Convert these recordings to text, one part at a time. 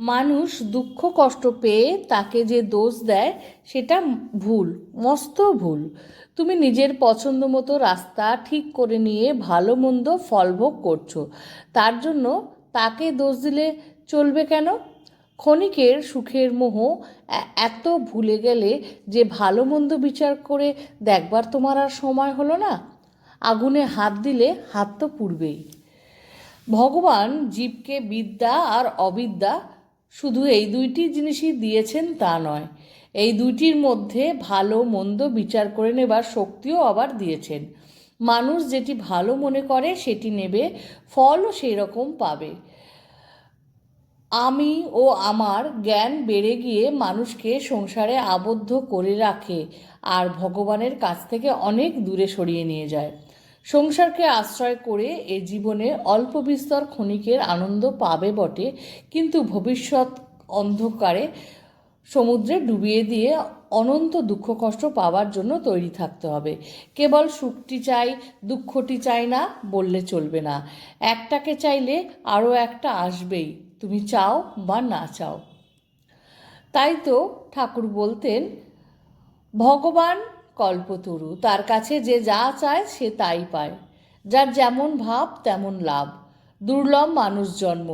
মানুষ দুঃখ কষ্ট পেয়ে তাকে যে দোষ দেয়, সেটা ভুল, মস্ত ভুল। তুমি নিজের পছন্দ মতো রাস্তা ঠিক করে নিয়ে ভালো মন্দ ফলভোগ করছ। তার জন্য তাকে দোষ দিলে চলবে কেন? ক্ষণিকের সুখের মোহ এত ভুলে গেলে যে ভালো মন্দ বিচার করে দেখবার তোমার আর সময় হলো না। আগুনে হাত দিলে হাত তো পুড়বেই। ভগবান জীবকে বিদ্যা আর অবিদ্যা শুধু এই দুইটি জিনিসই দিয়েছেন তা নয়। এই দুইটির মধ্যে ভালো মন্দ বিচার করে নেবার শক্তিও আবার দিয়েছেন। মানুষ যেটি ভালো মনে করে সেটি নেবে, ফলও সেই রকম পাবে। আমি ও আমার জ্ঞান বেড়ে গিয়ে মানুষকে সংসারে আবদ্ধ করে রাখে আর ভগবানের কাছ থেকে অনেক দূরে সরিয়ে নিয়ে যায়। সংসারকে আশ্রয় করে এ জীবনে অল্প বিস্তর ক্ষণিকের আনন্দ পাবে বটে, কিন্তু ভবিষ্যৎ অন্ধকারে সমুদ্রে ডুবিয়ে দিয়ে অনন্ত দুঃখ কষ্ট পাওয়ার জন্য তৈরি থাকতে হবে। কেবল সুখটি চাই, দুঃখটি চাই না, বললে চলবে না। একটাকে চাইলে আরও একটা আসবেই, তুমি চাও বা না চাও। তাই তো ঠাকুর বলতেন, ভগবান কল্পতরু। তার কাছে যে যা চায় সে তাই পায়। যার যেমন ভাব, তেমন লাভ। দুর্লভ মানুষ জন্ম।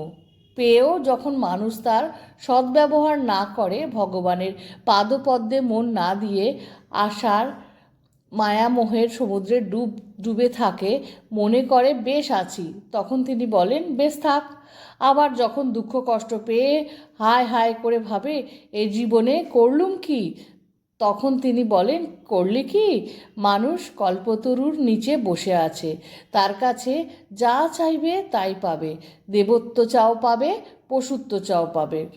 পেয়েও যখন মানুষ তার সদ্ব্যবহার না করে, ভগবানের পাদপদ্মে মন না দিয়ে আশার মায়ামোহের সমুদ্রে ডুব, ডুবে থাকে, মনে করে, বেশ আছি। তখন তিনি বলেন, বেশ থাক। আবার যখন দুঃখ কষ্ট পেয়ে হায় হায় করে ভাবে, এ জীবনে করলুম কি? তখন তিনি বলেন, করলে কি? মানুষ কল্পতরুর নিচে বসে আছে। তার কাছে যা চাইবে তাই পাবে। দেবত্ব চাও পাবে, পশুত্ব চাও পাবে।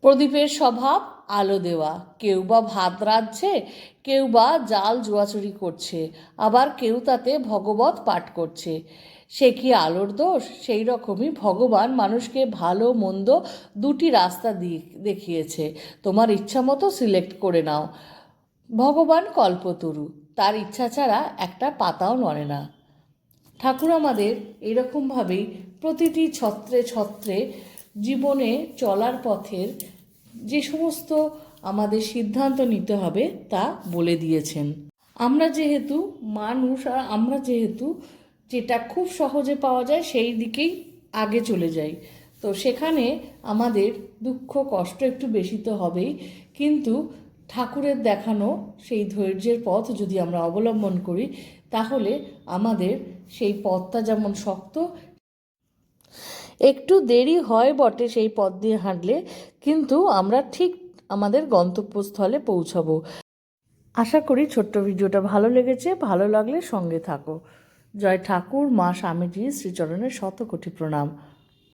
প্রদীপের স্বভাব আলো দেওয়া। কেউ বা ভাত রাঁধছে, কেউ বা জাল জোয়াচুরি করছে, আবার কেউ তাতে ভগবত পাঠ করছে। সে কি আলোর দোষ? সেই রকমই ভগবান মানুষকে ভালো, মন্দ দুটি রাস্তা দিয়ে দেখিয়েছে। তোমার ইচ্ছা মতো সিলেক্ট করে নাও। ভগবান কল্পতরু, তার ইচ্ছা ছাড়া একটা পাতাও নড়ে না। ঠাকুর আমাদের এরকমভাবেই প্রতিটি ছত্রে ছত্রে জীবনে চলার পথের যে সমস্ত আমাদের সিদ্ধান্ত নিতে হবে তা বলে দিয়েছেন। আমরা যেহেতু মানুষ আর আমরা যেহেতু যেটা খুব সহজে পাওয়া যায় সেই দিকেই আগে চলে যাই। তো সেখানে আমাদের দুঃখ কষ্ট একটু বেশি তো হবেই, কিন্তু ঠাকুরের দেখানো সেই ধৈর্যের পথ যদি আমরা অবলম্বন করি, তাহলে আমাদের সেই পথটা যেমন শক্ত একটু দেরি হয় বটে সেই পথ দিয়ে হাঁটলে, কিন্তু আমরা ঠিক আমাদের গন্তব্যস্থলে পৌঁছাবো। আশা করি ছোট্ট ভিডিওটা ভালো লেগেছে, ভালো লাগলে সঙ্গে থাকো। জয় ঠাকুর, মা স্বামীজি, শ্রীচরণের শত কোটি প্রণাম।